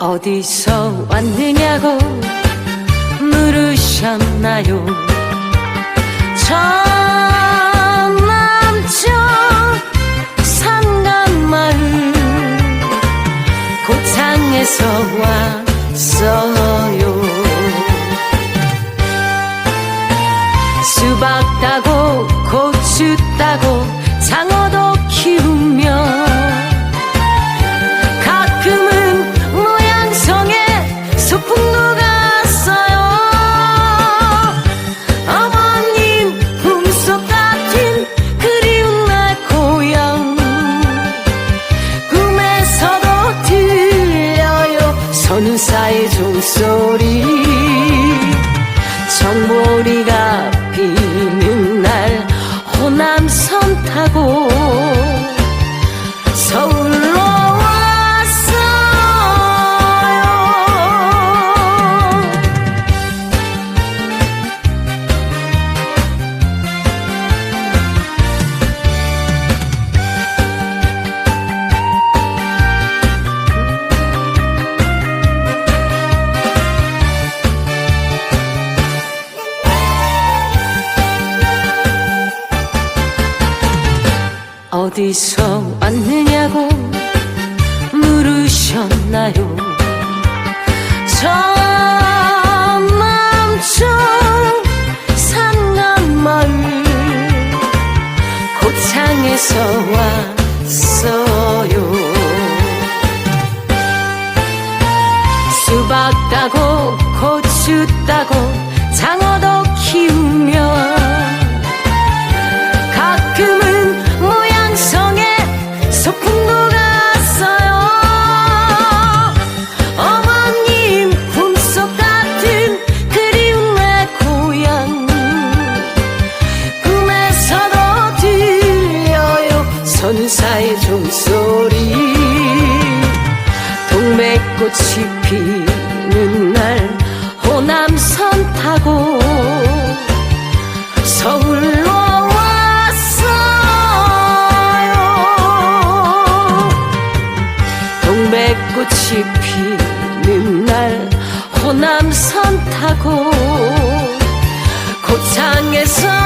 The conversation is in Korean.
어디서 왔느냐고 물으셨나요? 전남쪽 산간마을 고창에서 왔어요. 수박 따고 고추 따고 장어 들려요 선우사의 종소리. 정보리가 피는 날 호남선 타고 서울로 어디서 왔느냐고 물으셨나요? 전남쪽 산간마을 고창에서 왔어요. 수박 따고 고추 따고 종소리. 동백꽃이 피는 날 호남선 타고 서울로 왔어요. 동백꽃이 피는 날 호남선 타고 고창에서